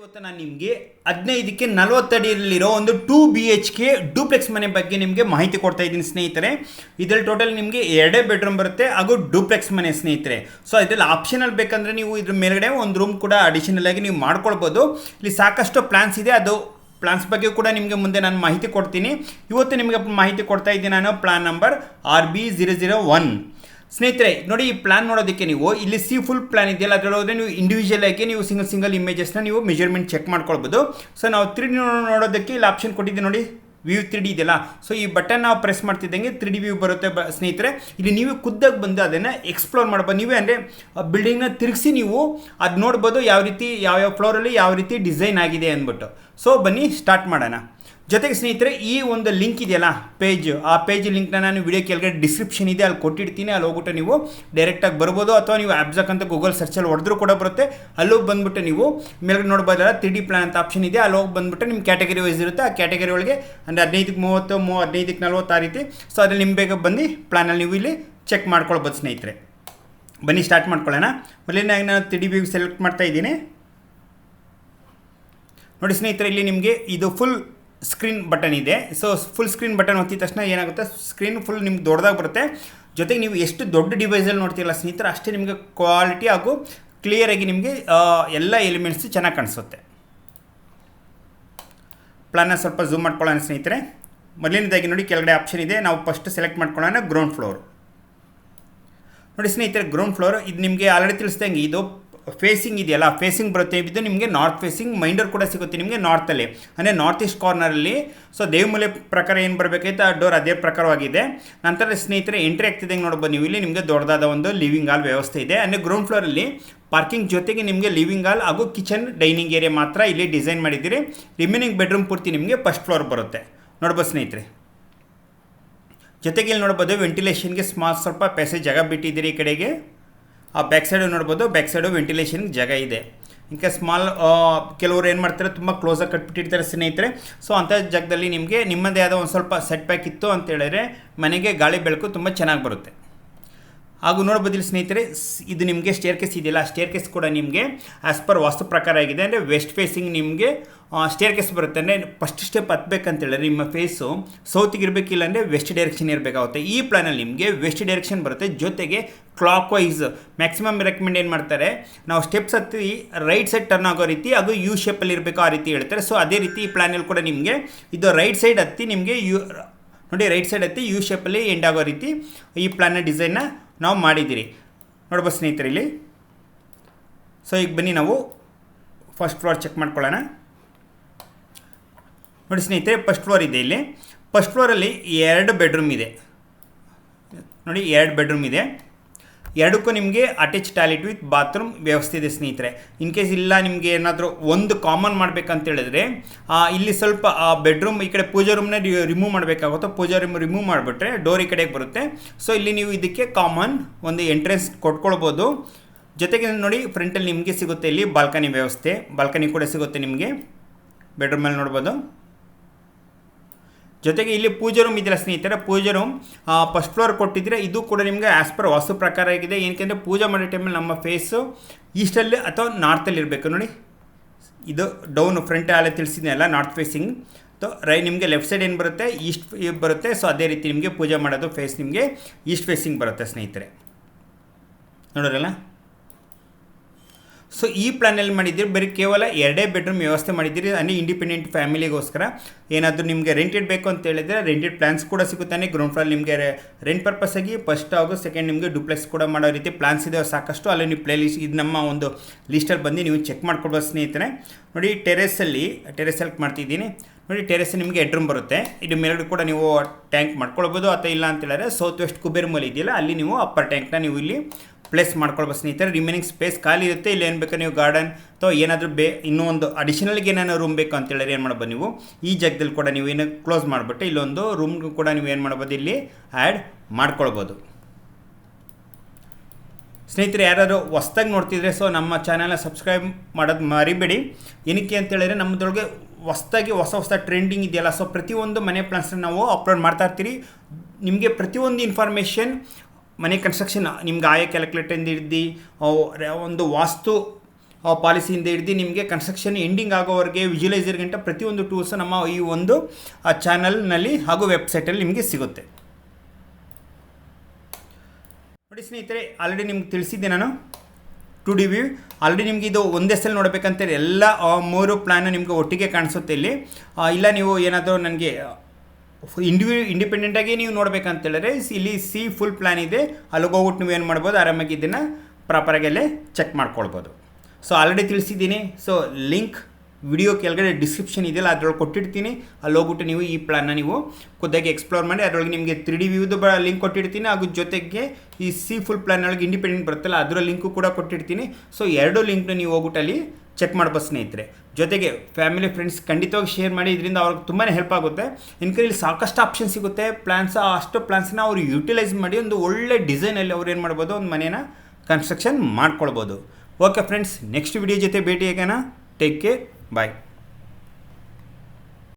ಇವತ್ತು ನಾನು ನಿಮಗೆ ಹದಿನೈದಕ್ಕೆ ನಲವತ್ತಡಿಯಲ್ಲಿರೋ ಒಂದು two B H K duplex ಮನೆ ಬಗ್ಗೆ ನಿಮಗೆ ಮಾಹಿತಿ ಕೊಡ್ತಾ ಇದ್ದೀನಿ ಸ್ನೇಹಿತರೆ. ಇದರಲ್ಲಿ ಟೋಟಲ್ ನಿಮಗೆ ಎರಡೇ ಬೆಡ್ರೂಮ್ ಬರುತ್ತೆ, ಹಾಗೂ ಡೂಪ್ಲೆಕ್ಸ್ ಮನೆ ಸ್ನೇಹಿತರೆ. ಸೊ ಇದರಲ್ಲಿ ಆಪ್ಷನಲ್ ಬೇಕಂದರೆ ನೀವು ಇದ್ರ ಮೇಲ್ಗಡೆ ಒಂದು ರೂಮ್ ಕೂಡ ಅಡಿಷನಲ್ ಆಗಿ ನೀವು ಮಾಡ್ಕೊಳ್ಬೋದು. ಇಲ್ಲಿ ಸಾಕಷ್ಟು ಪ್ಲ್ಯಾನ್ಸ್ ಇದೆ, ಅದು ಪ್ಲಾನ್ಸ್ ಬಗ್ಗೆ ಕೂಡ ನಿಮಗೆ ಮುಂದೆ ನಾನು ಮಾಹಿತಿ ಕೊಡ್ತೀನಿ. ಇವತ್ತು ನಿಮಗೆ ಮಾಹಿತಿ ಕೊಡ್ತಾ ಇದ್ದೀನಿ ನಾನು plan number R B zero zero one ಸ್ನೇಹಿತರೆ, ನೋಡಿ ಈ ಪ್ಲಾನ್ ನೋಡೋದಕ್ಕೆ ನೀವು, ಇಲ್ಲಿ ಸಿ ಫುಲ್ ಪ್ಲಾನ್ ಇದೆಯಲ್ಲ ಅದರೊಳಗೆ ನೀವು ಇಂಡಿವಿಜುವಲ್ ಆಗಿ ನೀವು ಸಿಂಗಲ್ ಸಿಂಗಲ್ ಇಮೇಜಸ್ನ ನೀವು ಮೆಜರ್ಮೆಂಟ್ ಚೆಕ್ ಮಾಡ್ಕೊಳ್ಬೋದು. ಸೊ ನಾವು ತ್ರೀ ಡಿ ನೋಡೋದಕ್ಕೆ ಇಲ್ಲಿ ಆಪ್ಷನ್ ಕೊಟ್ಟಿದ್ದೀವಿ ನೋಡಿ ವ್ಯೂ ತ್ರೀ ಡಿ ಇದೆಯಲ್ಲ. ಸೊ ಈ ಬಟನ್ ನಾವು ಪ್ರೆಸ್ ಮಾಡ್ತಿದ್ದಂಗೆ ತ್ರೀ ಡಿ ವ್ಯೂ ಬರುತ್ತೆ ಬ, ಸ್ನೇಹಿತರೆ. ಇಲ್ಲಿ ನೀವು ಖುದ್ದಾಗಿ ಬಂದು ಅದನ್ನು ಎಕ್ಸ್ಪ್ಲೋರ್ ಮಾಡ್ಬೋದು. ನೀವೇ ಅಂದರೆ ಬಿಲ್ಡಿಂಗ್ನ ತಿರುಗಿಸಿ ನೀವು ಅದು ನೋಡ್ಬೋದು ಯಾವ ರೀತಿ ಯಾವ್ಯಾವ ಫ್ಲೋರಲ್ಲಿ ಯಾವ ರೀತಿ ಡಿಸೈನ್ ಆಗಿದೆ ಅಂದ್ಬಿಟ್ಟು. ಸೊ ಬನ್ನಿ ಸ್ಟಾರ್ಟ್ ಮಾಡೋಣ. ಜೊತೆಗೆ ಸ್ನೇಹಿತರೆ, ಈ ಒಂದು ಲಿಂಕ್ ಇದೆಯಲ್ಲ ಪೇಜ್ ಆ ಪೇಜ್ ಲಿಂಕ್ನ ನಾನು ವಿಡಿಯೋ ಕೆಳಗಡೆ ಡಿಸ್ಕ್ರಿಪ್ಷನ್ ಇದೆ, ಅಲ್ಲಿ ಕೊಟ್ಟಿರ್ತೀನಿ ಅಲ್ಲಿ ಹೋಗ್ಬಿಟ್ಟು ನೀವು ಡೈರೆಕ್ಟಾಗಿ ಬರ್ಬೋದು, ಅಥವಾ ನೀವು ಆ್ಯಪ್ಸಕ್ ಅಂತ ಗೂಗಲ್ ಸರ್ಚಲ್ಲಿ ಹೊಡೆದ್ರೂ ಕೂಡ ಬರುತ್ತೆ. ಅಲ್ಲೂ ಬಂದ್ಬಿಟ್ಟು ನೀವು ಮೇಲ್ಗಡೆ ನೋಡ್ಬೋದಲ್ಲ ತ್ರೀ ಡಿ ಪ್ಲಾನ್ ಅಂತ ಆಪ್ಷನ್ ಇದೆ, ಅಲ್ಲಿ ಹೋಗಿ ಬಂದ್ಬಿಟ್ಟು ನಿಮ್ಮ ಕ್ಯಾಟಗರಿ ವೈಸ್ ಇರುತ್ತೆ, ಆ ಕ್ಯಾಟಗರಿ ಒಳಗೆ ಅಂದರೆ ಹದಿನೈದಕ್ಕೆ ಮೂವತ್ತು, ಮೂ, ಹದಿನೈದಕ್ಕೆ ನಲ್ವತ್ತು ಆ ರೀತಿ. ಸೊ ಅದ್ರಲ್ಲಿ ನಿಮ್ಮ ಬೇಗ ಬಂದು ಪ್ಲಾನಲ್ಲಿ ನೀವು ಇಲ್ಲಿ ಚೆಕ್ ಮಾಡ್ಕೊಳ್ಬೋದು ಸ್ನೇಹಿತರೆ. ಬನ್ನಿ ಸ್ಟಾರ್ಟ್ ಮಾಡ್ಕೊಳ್ಳೋಣ. ಮೊದಲೇ ನಾನು ತ್ರೀ ಡಿ ವ್ಯೂ ಸೆಲೆಕ್ಟ್ ಮಾಡ್ತಾ ಇದ್ದೀನಿ. ನೋಡಿ ಸ್ನೇಹಿತರೆ, ಇಲ್ಲಿ ನಿಮಗೆ ಇದು ಫುಲ್ ಸ್ಕ್ರೀನ್ ಬಟನ್ ಇದೆ. ಸೊ ಫುಲ್ ಸ್ಕ್ರೀನ್ ಬಟನ್ ಒತ್ತಿದ ತಕ್ಷಣ ಏನಾಗುತ್ತೆ? ಸ್ಕ್ರೀನ್ ಫುಲ್ ನಿಮ್ಗೆ ದೊಡ್ಡದಾಗಿ ಬರುತ್ತೆ. ಜೊತೆಗೆ ನೀವು ಎಷ್ಟು ದೊಡ್ಡ ಡಿವೈಸಲ್ಲಿ ನೋಡ್ತೀರಲ್ಲ ಸ್ನೇಹಿತರೆ, ಅಷ್ಟೇ ನಿಮಗೆ ಕ್ವಾಲಿಟಿ ಹಾಗೂ ಕ್ಲಿಯರಾಗಿ ನಿಮಗೆ ಎಲ್ಲ ಎಲಿಮೆಂಟ್ಸ್ ಚೆನ್ನಾಗಿ ಕಾಣಿಸುತ್ತೆ. ಪ್ಲಾನ್ನ ಸ್ವಲ್ಪ ಝೂಮ್ ಮಾಡ್ಕೊಳ್ಳೋಣ ಸ್ನೇಹಿತರೆ. ಮೊದಲನೇದಾಗಿ ನೋಡಿ, ಕೆಳಗಡೆ ಆಪ್ಷನ್ ಇದೆ. ನಾವು ಫಸ್ಟ್ ಸೆಲೆಕ್ಟ್ ಮಾಡ್ಕೊಳ್ಳೋಣ ಗ್ರೌಂಡ್ ಫ್ಲೋರ್ ನೋಡಿ ಸ್ನೇಹಿತರೆ ಗ್ರೌಂಡ್ ಫ್ಲೋರ್ ಇದು ನಿಮಗೆ ಆಲ್ರೆಡಿ ತಿಳಿಸ್ದಂಗೆ ಇದು ಫೇಸಿಂಗ್ ಇದೆಯಲ್ಲ ಫೇಸಿಂಗ್ ಬರುತ್ತೆ. ಇದು ನಿಮಗೆ ನಾರ್ತ್ ಫೇಸಿಂಗ್ ಮೈಂಡರ್ ಕೂಡ ಸಿಗುತ್ತೆ ನಿಮಗೆ ನಾರ್ತಲ್ಲಿ ಅಂದರೆ ನಾರ್ತ್ ಈಸ್ಟ್ ಕಾರ್ನರಲ್ಲಿ ಸೊ ದೇವಮೂಲೆ ಪ್ರಕಾರ ಏನು ಬರಬೇಕೈತೆ ಆ ಡೋರ್ ಅದೇ ಪ್ರಕಾರವಾಗಿದೆ. ನಂತರ ಸ್ನೇಹಿತರೆ ಎಂಟ್ರಿ ಆಗ್ತಿದ್ದಂಗೆ ನೋಡ್ಬೋದು ನೀವು. ಇಲ್ಲಿ ನಿಮಗೆ ದೊಡ್ಡದಾದ ಒಂದು ಲಿವಿಂಗ್ ಹಾಲ್ ವ್ಯವಸ್ಥೆ ಇದೆ. ಅಂದರೆ ಗ್ರೌಂಡ್ ಫ್ಲೋರಲ್ಲಿ ಪಾರ್ಕಿಂಗ್ ಜೊತೆಗೆ ನಿಮಗೆ ಲಿವಿಂಗ್ ಹಾಲ್ ಹಾಗೂ ಕಿಚನ್ ಡೈನಿಂಗ್ ಏರಿಯಾ ಮಾತ್ರ ಇಲ್ಲಿ ಡಿಸೈನ್ ಮಾಡಿದ್ದೀರಿ. ರಿಮೈನಿಂಗ್ ಬೆಡ್ರೂಮ್ ಪೂರ್ತಿ ನಿಮಗೆ ಫಸ್ಟ್ ಫ್ಲೋರ್ ಬರುತ್ತೆ. ನೋಡ್ಬೋದು ಸ್ನೇಹಿತರೆ. ಜೊತೆಗೆ ಇಲ್ಲಿ ನೋಡ್ಬೋದು ವೆಂಟಿಲೇಷನ್ಗೆ ಸ್ಮಾಲ್ ಸ್ವಲ್ಪ ಪ್ಯಾಸೇಜ್ ಜಾಗ ಬಿಟ್ಟಿದ್ದೀರಿ ಈ ಕಡೆಗೆ. ಆ ಬ್ಯಾಕ್ ಸೈಡು ನೋಡ್ಬೋದು ಬ್ಯಾಕ್ ಸೈಡು ವೆಂಟಿಲೇಷನ್ ಜಾಗ ಇದೆ. ಇಂಕ ಸ್ಮಾಲ್ ಕೆಲವರು ಏನು ಮಾಡ್ತಾರೆ, ತುಂಬ ಕ್ಲೋಸಾಗಿ ಕಟ್ಬಿಟ್ಟಿರ್ತಾರೆ ಸ್ನೇಹಿತರೆ. ಸೊ ಅಂಥ ಜಾಗದಲ್ಲಿ ನಿಮಗೆ ನಿಮ್ಮದೇ ಆದ ಒಂದು ಸ್ವಲ್ಪ ಸೆಟ್ ಬ್ಯಾಕ್ ಇತ್ತು ಅಂತ ಹೇಳಿದ್ರೆ ಮನೆಗೆ ಗಾಳಿ ಬೆಳಕು ತುಂಬ ಚೆನ್ನಾಗಿ ಬರುತ್ತೆ. ಹಾಗೂ ನೋಡಬಹುದಿಲ್ಲ ಸ್ನೇಹಿತರೆ ಇದು ನಿಮಗೆ ಸ್ಟೇರ್ ಕೇಸ್ ಇದೆಯಲ್ಲ ಸ್ಟೇರ್ ಕೇಸ್ ಕೂಡ ನಿಮಗೆ ಆಸ್ ಪರ್ ವಾಸ್ತು ಪ್ರಕಾರ ಆಗಿದೆ. ಅಂದರೆ ವೆಸ್ಟ್ ಫೇಸಿಂಗ್ ನಿಮಗೆ ಸ್ಟೇರ್ ಕೇಸ್ ಬರುತ್ತೆ. ಅಂದರೆ ಫಸ್ಟ್ ಸ್ಟೆಪ್ ಹತ್ಬೇಕಂತ ಹೇಳಿದ್ರೆ ನಿಮ್ಮ ಫೇಸು ಸೌತಿಗೆ ಇರಬೇಕಿಲ್ಲ ಅಂದರೆ ವೆಸ್ಟ್ ಡೈರೆಕ್ಷನ್ ಇರಬೇಕಾಗುತ್ತೆ. ಈ ಪ್ಲಾನಲ್ಲಿ ನಿಮಗೆ ವೆಸ್ಟ್ ಡೈರೆಕ್ಷನ್ ಬರುತ್ತೆ. ಜೊತೆಗೆ ಕ್ಲಾಕ್ ವೈಸ್ ಮ್ಯಾಕ್ಸಿಮಮ್ ರೆಕಮೆಂಡ್ ಏನು ಮಾಡ್ತಾರೆ, ನಾವು ಸ್ಟೆಪ್ಸ್ ಹತ್ತಿ ರೈಟ್ ಸೈಡ್ ಟರ್ನ್ ಆಗೋ ರೀತಿ ಅದು ಯು ಶೇಪಲ್ಲಿ ಇರಬೇಕು ಆ ರೀತಿ ಹೇಳ್ತಾರೆ. ಸೊ ಅದೇ ರೀತಿ ಈ ಪ್ಲಾನಲ್ಲಿ ಕೂಡ ನಿಮಗೆ ಇದು ರೈಟ್ ಸೈಡ್ ಹತ್ತಿ ನಿಮಗೆ ಯು ನೋಡಿ ರೈಟ್ ಸೈಡ್ ಹತ್ತಿ ಯು ಶೇಪಲ್ಲಿ ಎಂಡ್ ಆಗೋ ರೀತಿ ಈ ಪ್ಲಾನ್ನ ಡಿಸೈನ್ನ ನಾವು ಮಾಡಿದ್ದೀರಿ. ನೋಡ್ಬೋದು ಸ್ನೇಹಿತರೆ ಇಲ್ಲಿ. ಸೊ ಈಗ ಬನ್ನಿ ನಾವು ಫಸ್ಟ್ ಫ್ಲೋರ್ ಚೆಕ್ ಮಾಡ್ಕೊಳ್ಳೋಣ. ನೋಡಿ ಸ್ನೇಹಿತರೆ ಫಸ್ಟ್ ಫ್ಲೋರ್ ಇದೆ ಇಲ್ಲಿ. ಫಸ್ಟ್ ಫ್ಲೋರಲ್ಲಿ ಎರಡು ಬೆಡ್ರೂಮ್ ಇದೆ. ನೋಡಿ ಎರಡು ಬೆಡ್ರೂಮ್ ಇದೆ. ಎರಡಕ್ಕೂ ನಿಮಗೆ ಅಟ್ಯಾಚ್ ಟಾಯ್ಲೆಟ್ ವಿತ್ ಬಾತ್ರೂಮ್ ವ್ಯವಸ್ಥೆ ಇದೆ, ಸ್ನೇಹಿತರೆ. ಇನ್ ಕೇಸ್ ಇಲ್ಲ, ನಿಮಗೆ ಏನಾದರೂ ಒಂದು ಕಾಮನ್ ಮಾಡಬೇಕಂತ ಹೇಳಿದ್ರೆ ಇಲ್ಲಿ ಸ್ವಲ್ಪ, ಆ ಬೆಡ್ರೂಮ್ ಈ ಕಡೆ ಪೂಜಾ ರೂಮ್ನ ರಿಮೂವ್ ಮಾಡಬೇಕಾಗುತ್ತೆ. ಪೂಜಾ ರೂಮ್ ರಿಮೂವ್ ಮಾಡಿಬಿಟ್ರೆ ಡೋರ್ ಈ ಕಡೆಗೆ ಬರುತ್ತೆ. ಸೊ ಇಲ್ಲಿ ನೀವು ಇದಕ್ಕೆ ಕಾಮನ್ ಒಂದು ಎಂಟ್ರೆನ್ಸ್ ಕೊಟ್ಕೊಳ್ಬೋದು. ಜೊತೆಗೆ ನೋಡಿ ಫ್ರಂಟಲ್ಲಿ ನಿಮಗೆ ಸಿಗುತ್ತೆ ಇಲ್ಲಿ ಬಾಲ್ಕನಿ ವ್ಯವಸ್ಥೆ. ಬಾಲ್ಕನಿ ಕೂಡ ಸಿಗುತ್ತೆ ನಿಮಗೆ. ಬೆಡ್ರೂಮಲ್ಲಿ ನೋಡ್ಬೋದು. ಜೊತೆಗೆ ಇಲ್ಲಿ ಪೂಜಾ ರೂಮ್ ಇದೆಯಲ್ಲ ಸ್ನೇಹಿತರೆ ಪೂಜಾ ರೂಮ್ ಫಸ್ಟ್ ಫ್ಲೋರ್ ಕೊಟ್ಟಿದ್ರೆ ಇದು ಕೂಡ ನಿಮಗೆ ಆ್ಯಸ್ ಪರ್ ವಾಸ್ತು ಪ್ರಕಾರ ಆಗಿದೆ. ಏನಕ್ಕೆ ಪೂಜೆ ಮಾಡೋ ಟೈಮಲ್ಲಿ ನಮ್ಮ ಫೇಸು ಈಸ್ಟಲ್ಲಿ ಅಥವಾ ನಾರ್ತಲ್ಲಿ ಇರಬೇಕು ನೋಡಿ. ಇದು ಡೌನ್ ಫ್ರಂಟ್ ಅಲ್ಲೇ ತಿಳಿಸಿದ್ನಲ್ಲ ನಾರ್ತ್ ಫೇಸಿಂಗ್ ಸೊ ರೈ ನಿಮಗೆ ಲೆಫ್ಟ್ ಸೈಡ್ ಏನು ಬರುತ್ತೆ? ಈಸ್ಟ್ ಬರುತ್ತೆ. ಸೊ ಅದೇ ರೀತಿ ನಿಮಗೆ ಪೂಜೆ ಮಾಡೋದು ಫೇಸ್ ನಿಮಗೆ ಈಸ್ಟ್ ಫೇಸಿಂಗ್ ಬರುತ್ತೆ ಸ್ನೇಹಿತರೆ. ನೋಡೋರಲ್ಲ ಸೊ ಈ ಪ್ಲ್ಯಾನಲ್ಲಿ ಮಾಡಿದ್ದೀರಿ, ಬರೀ ಕೇವಲ ಎರಡೇ ಬೆಡ್ರೂಮ್ ವ್ಯವಸ್ಥೆ ಮಾಡಿದ್ದೀರಿ, ಅಂದರೆ ಇಂಡಿಪೆಂಡೆಂಟ್ ಫ್ಯಾಮಿಲಿಗೋಸ್ಕರ ಏನಾದರೂ ನಿಮಗೆ ರೆಂಟೆಡ್ ಬೇಕು ಅಂತ ಹೇಳಿದರೆ ರೆಂಟೆಡ್ ಪ್ಲಾನ್ಸ್ ಕೂಡ ಸಿಗುತ್ತಾನೆ. ಗ್ರೌಂಡ್ ಫ್ಲೋರ್ ನಿಮಗೆ ರೆಂಟ್ ಪರ್ಪಸ್ ಆಗಿ ಫಸ್ಟ್ ಹಾಗೂ ಸೆಕೆಂಡ್ ನಿಮಗೆ ಡುಪ್ಲೆಕ್ಸ್ ಕೂಡ ಮಾಡೋ ರೀತಿ ಪ್ಲಾನ್ಸ್ ಇದೆ ಸಾಕಷ್ಟು. ಅಲ್ಲಿ ನೀವು ಪ್ಲೇ ಲಿಸ್ಟ್ ಇದು ನಮ್ಮ ಒಂದು ಲಿಸ್ಟಲ್ಲಿ ಬಂದು ನೀವು ಚೆಕ್ ಮಾಡ್ಕೊಡ್ಬೋದು ಸ್ನೇಹಿತರೆ. ನೋಡಿ ಟೆರೆಸಲ್ಲಿ ಟೆರೆಸ್ ಸೆಲೆಕ್ಟ್ ಮಾಡ್ತಿದ್ದೀನಿ. ನೋಡಿ ಟೆರೆಸ್ ನಿಮಗೆ ಎಡ್ರೂಮ್ ಬರುತ್ತೆ. ಇದು ಮೇಲ್ಗಡೆ ಕೂಡ ನೀವು ಟ್ಯಾಂಕ್ ಮಾಡ್ಕೊಳ್ಬೋದು ಅಥವಾ ಇಲ್ಲ ಅಂತ ಹೇಳಿದ್ರೆ ಸೌತ್ ವೆಸ್ಟ್ ಕುಬೇರ್ ಮೂಲ ಇದೆಯಲ್ಲ, ಅಲ್ಲಿ ನೀವು ಅಪ್ಪರ್ ಟ್ಯಾಂಕ್ನ ನೀವು ಇಲ್ಲಿ ಪ್ಲೇಸ್ ಮಾಡ್ಕೊಳ್ಬೋದು ಸ್ನೇಹಿತರೆ. ರಿಮೈನಿಂಗ್ ಸ್ಪೇಸ್ ಖಾಲಿ ಇರುತ್ತೆ. ಇಲ್ಲಿ ಏನು ಬೇಕು ನೀವು ಗಾರ್ಡನ್ ಅಥವಾ ಏನಾದರೂ ಬೇ, ಇನ್ನೂ ಒಂದು ಅಡಿಷನಲ್ಗೆ ಏನಾದ್ರು ರೂಮ್ ಬೇಕು ಅಂತ ಹೇಳಿದ್ರೆ ಏನು ಮಾಡ್ಬೋದು ನೀವು? ಈ ಜಾಗದಲ್ಲಿ ಕೂಡ ನೀವು ಏನು ಕ್ಲೋಸ್ ಮಾಡಿಬಿಟ್ಟು ಇಲ್ಲೊಂದು ರೂಮ್ ಕೂಡ ನೀವು ಏನು ಮಾಡ್ಬೋದು ಇಲ್ಲಿ ಆ್ಯಡ್ ಮಾಡ್ಕೊಳ್ಬೋದು. ಸ್ನೇಹಿತರೆ, ಯಾರಾದರೂ ಹೊಸ್ದಾಗಿ ನೋಡ್ತಿದ್ರೆ ಸೊ ನಮ್ಮ ಚಾನಲ್ನ ಸಬ್ಸ್ಕ್ರೈಬ್ ಮಾಡೋದು ಮರಿಬೇಡಿ. ಏನಕ್ಕೆ ಅಂತ ನಮ್ಮದೊಳಗೆ ಹೊಸ್ದಾಗಿ ಹೊಸ ಹೊಸ ಟ್ರೆಂಡಿಂಗ್ ಇದೆಯಲ್ಲ ಸೊ ಪ್ರತಿಯೊಂದು ಮನೆ ಪ್ಲಾನ್ಸ್ನ ನಾವು ಅಪ್ಲೋಡ್ ಮಾಡ್ತಾ ಇರ್ತೀರಿ. ನಿಮಗೆ ಪ್ರತಿಯೊಂದು ಇನ್ಫಾರ್ಮೇಷನ್ ಮನೆ ಕನ್ಸ್ಟ್ರಕ್ಷನ್ ನಿಮ್ಗೆ ಆಯ ಕ್ಯಾಲ್ಕುಲೇಟರಿಂದ ಹಿಡ್ದು ಒಂದು ವಾಸ್ತು ಪಾಲಿಸಿಯಿಂದ ಹಿಡ್ದು ನಿಮಗೆ ಕನ್ಸ್ಟ್ರಕ್ಷನ್ ಎಂಡಿಂಗ್ ಆಗೋವರೆಗೆ ವಿಜುವಲೈಸರ್ ಗಂಟ ಪ್ರತಿಯೊಂದು ಟೂಲ್ಸ್ ನಮ್ಮ ಈ ಒಂದು ಚಾನಲ್ನಲ್ಲಿ ಹಾಗೂ ವೆಬ್ಸೈಟಲ್ಲಿ ನಿಮಗೆ ಸಿಗುತ್ತೆ. ನೋಡಿ ಸ್ನೇಹಿತರೆ ಆಲ್ರೆಡಿ ನಿಮ್ಗೆ ತಿಳಿಸಿದ್ದೆ ನಾನು. ಟು ಡಿ ವ್ಯೂ ಆಲ್ರೆಡಿ ನಿಮ್ಗೆ ಇದು ಒಂದೇ ಸಲ ನೋಡಬೇಕಂತೇಳಿ ಎಲ್ಲ ಮೂರು ಪ್ಲ್ಯಾನು ನಿಮಗೆ ಒಟ್ಟಿಗೆ ಕಾಣಿಸುತ್ತೆ ಇಲ್ಲಿ. ಇಲ್ಲ ನೀವು ಏನಾದರೂ ನನಗೆ ಇಂಡಿವಿ ಇಂಡಿಪೆಂಡೆಂಟಾಗಿ ನೀವು ನೋಡಬೇಕಂತೇಳಿದ್ರೆ ಇಲ್ಲಿ ಸಿ ಫುಲ್ ಪ್ಲ್ಯಾನ್ ಇದೆ. ಅಲ್ಲಿಗೆ ಹೋಗ್ಬಿಟ್ಟು ನೀವು ಏನು ಮಾಡ್ಬೋದು, ಆರಾಮಾಗಿ ಇದನ್ನು ಪ್ರಾಪರಾಗಿ ಅಲ್ಲೇ ಚೆಕ್ ಮಾಡ್ಕೊಳ್ಬೋದು. ಸೊ ಆಲ್ರೆಡಿ ತಿಳಿಸಿದ್ದೀನಿ. ಸೊ ಲಿಂಕ್ ವಿಡಿಯೋ ಕೆಳಗಡೆ ಡಿಸ್ಕ್ರಿಪ್ಷನ್ ಇದೆಯಲ್ಲ, ಅದ್ರೊಳಗೆ ಕೊಟ್ಟಿರ್ತೀನಿ ಅಲ್ಲಿ ಹೋಗ್ಬಿಟ್ಟು ನೀವು ಈ ಪ್ಲಾನ್ನ ನೀವು ಖುದ್ದಾಗಿ ಎಕ್ಸ್ಪ್ಲೋರ್ ಮಾಡಿ, ಅದರೊಳಗೆ ನಿಮಗೆ ತ್ರೀ ಡಿ ವ್ಯೂದು ಬ ಲಿಂಕ್ ಕೊಟ್ಟಿರ್ತೀನಿ ಹಾಗೂ ಜೊತೆಗೆ ಈ ಸಿ ಫುಲ್ ಪ್ಲಾನ್ ಒಳಗೆ ಇಂಡಿಪೆಂಡೆಂಟ್ ಬರುತ್ತಲ್ಲ, ಅದರ ಲಿಂಕು ಕೂಡ ಕೊಟ್ಟಿರ್ತೀನಿ ಸೊ ಎರಡು ಲಿಂಕ್ನ ನೀವು ಹೋಗ್ಬಿಟ್ಟು ಅಲ್ಲಿ ಚೆಕ್ ಮಾಡ್ಬೋದು ಸ್ನೇಹಿತರೆ. ಜೊತೆಗೆ ಫ್ಯಾಮಿಲಿ ಫ್ರೆಂಡ್ಸ್ ಖಂಡಿತವಾಗಿ ಶೇರ್ ಮಾಡಿ, ಇದರಿಂದ ಅವ್ರಿಗೆ ತುಂಬಾ ಹೆಲ್ಪ್ ಆಗುತ್ತೆ. ಇನ್ಕಲ್ಲಿ ಸಾಕಷ್ಟು ಆಪ್ಷನ್ ಸಿಗುತ್ತೆ. ಪ್ಲ್ಯಾನ್ಸ್ ಅಷ್ಟು ಪ್ಲ್ಯಾನ್ಸ್ನ ಅವರು ಯೂಟಿಲೈಸ್ ಮಾಡಿ ಒಂದು ಒಳ್ಳೆ ಡಿಸೈನಲ್ಲಿ ಅವ್ರು ಏನು ಮಾಡ್ಬೋದು, ಒಂದು ಮನೇನ ಕನ್ಸ್ಟ್ರಕ್ಷನ್ ಮಾಡ್ಕೊಳ್ಬೋದು. ಓಕೆ ಫ್ರೆಂಡ್ಸ್ ನೆಕ್ಸ್ಟ್ ವಿಡಿಯೋ ಜೊತೆ ಭೇಟಿ ಆಗೋಣ. Take care bye